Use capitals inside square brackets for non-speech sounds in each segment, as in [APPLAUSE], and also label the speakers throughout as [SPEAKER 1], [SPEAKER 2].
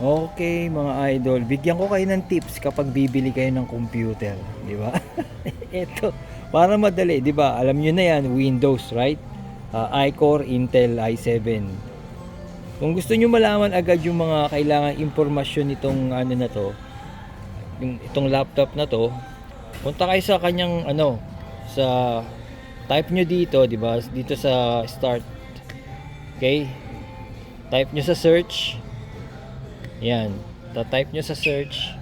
[SPEAKER 1] Okay, mga idol, bigyan ko kayo ng tips kapag bibili kayo ng computer, di ba? [LAUGHS] Ito, para madali, di ba? Alam nyo na yan, Windows, right? Uh, i-Core, Intel, i7. Kung gusto nyo malaman agad yung mga kailangan impormasyon nitong ano na to, itong laptop na to, punta kayo sa kanyang ano, sa type nyo dito, di ba? Dito sa start. Okay? Type nyo sa search. Yan. Ta-type nyo sa search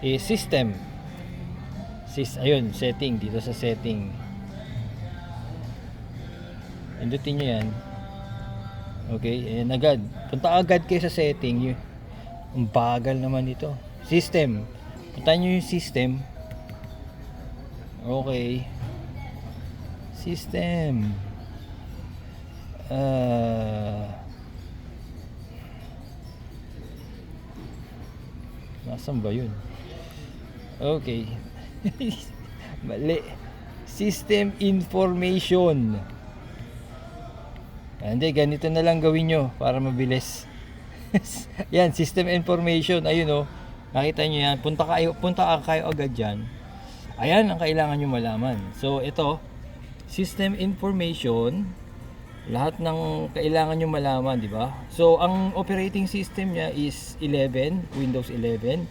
[SPEAKER 1] is system. Sis, ayun, setting. Dito sa setting. Pindutin nyo yan. Okay, ayan agad. Punta agad kayo sa setting. Ang bagal naman ito. System. Punta nyo yung system. Okay. System. Ah... Nasaan ba yun? Okay. [LAUGHS] Mali. System information. Ah, Hindi, ganito na lang gawin nyo para mabilis. [LAUGHS] yan, system information. Ayun oh. Nakita nyo yan. Punta kayo, punta ka kayo agad dyan. Ayan ang kailangan nyo malaman. So, ito. System information. Lahat ng kailangan nyo malaman, di ba? So, ang operating system niya is 11, Windows 11.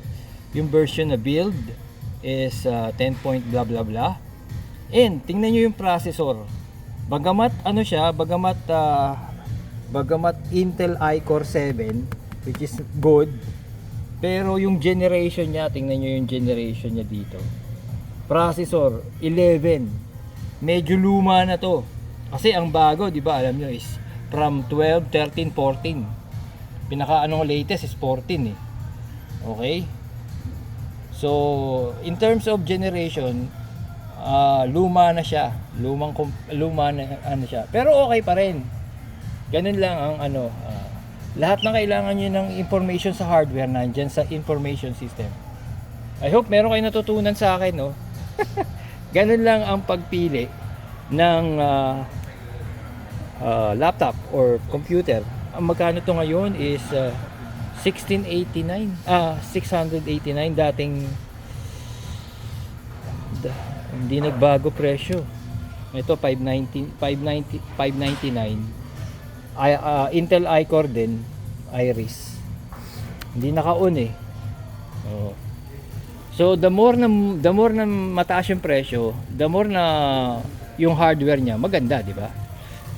[SPEAKER 1] Yung version na build is uh, 10 point blah blah blah. And, tingnan nyo yung processor. Bagamat, ano siya, bagamat, uh, bagamat Intel i-Core 7, which is good, pero yung generation niya, tingnan nyo yung generation niya dito. Processor, 11. Medyo luma na to. Kasi ang bago, di ba, alam nyo, is from 12, 13, 14. Pinaka ano latest is 14 eh. Okay? So, in terms of generation, ah, luma na siya. Lumang luma na ano siya. Pero okay pa rin. Ganun lang ang ano, ah, lahat ng kailangan niyo ng information sa hardware nandiyan sa information system. I hope meron kayo natutunan sa akin, no? [LAUGHS] Ganun lang ang pagpili ng ah, ah, laptop or computer. Ang magkano to ngayon is ah, 1689. Ah, 689 dating da- hindi nagbago presyo. Ito 590 590 599. I, ah, Intel i-Core din, Iris. Hindi naka-on eh. Oh. So the more na the more na mataas yung presyo, the more na yung hardware niya maganda, di ba?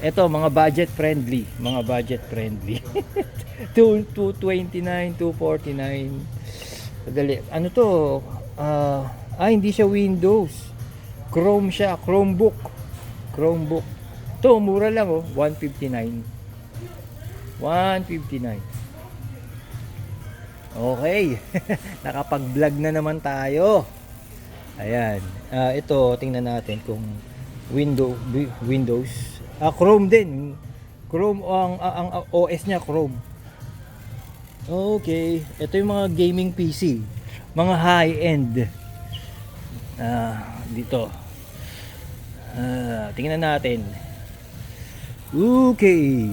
[SPEAKER 1] Ito mga budget friendly, mga budget friendly. 2 229, 249. Dali. Ano to? Ah, ah, hindi siya Windows. Chrome siya, Chromebook. Chromebook. To mura lang oh, 159. 159. Okay. [LAUGHS] Nakapag-vlog na naman tayo. Ayan. Ah, ito, tingnan natin kung window, wi- Windows. Ah, Chrome din. Chrome ang, ang, ang OS niya Chrome. Okay. Ito yung mga gaming PC. Mga high-end. Ah, dito. Ah, tingnan natin. Okay.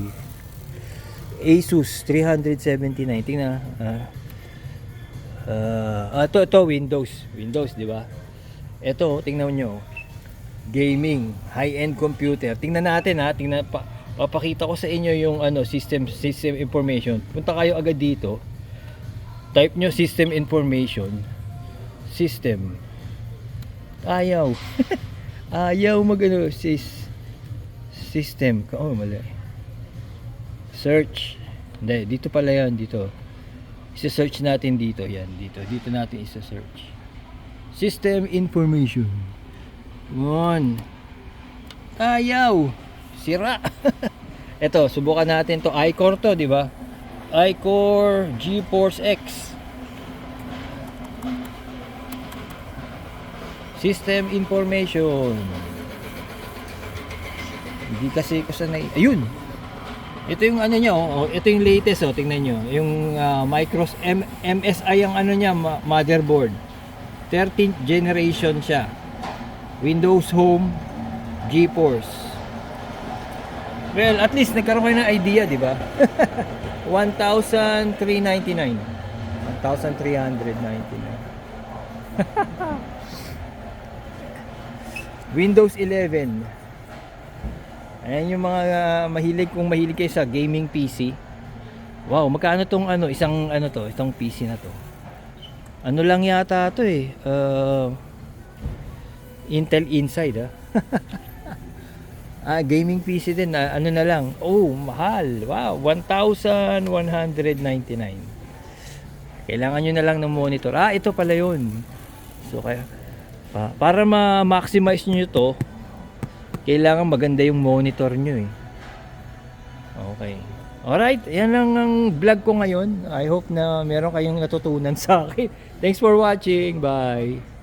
[SPEAKER 1] Asus 379. Tingnan. Ah. Ah, ito, ito Windows. Windows, di ba? Ito, tingnan nyo. Gaming, high-end computer. Tingnan natin ha, tingnan pa papakita ko sa inyo yung ano, system system information. Punta kayo agad dito. Type nyo system information. System. Ayaw. [LAUGHS] Ayaw magano sis system. Oh, mali. Search. Hindi, dito pala yan, dito. Isa-search natin dito, yan, dito. Dito natin isa-search. System information. One. Ayaw. Sira. [LAUGHS] Ito, subukan natin to i-core to, di ba? i-core GeForce X. System information. Hindi kasi ko sanay. Ayun. Ito yung ano niya, oh. oh, ito yung latest oh, tingnan niyo. Yung ah, Micros M- MSI ang ano niya, motherboard. 13th generation siya. Windows Home GeForce. Well, at least nagkaroon kayo ng idea, di ba? [LAUGHS] 1,399. 1,399. [LAUGHS] Windows 11. Ayan yung mga uh, mahilig kung mahilig kayo sa gaming PC. Wow, magkano tong ano, isang ano to, itong PC na to. Ano lang yata to eh. Uh, Intel Inside ah. [LAUGHS] ah, gaming PC din. ah, ano na lang. Oh, mahal. Wow, 1,199. Kailangan nyo na lang ng monitor. Ah, ito pala yun. So, kaya, pa, para ma-maximize nyo to, kailangan maganda yung monitor nyo eh. Okay. Alright, yan lang ang vlog ko ngayon. I hope na meron kayong natutunan [LAUGHS] sa akin. Thanks for watching. Bye.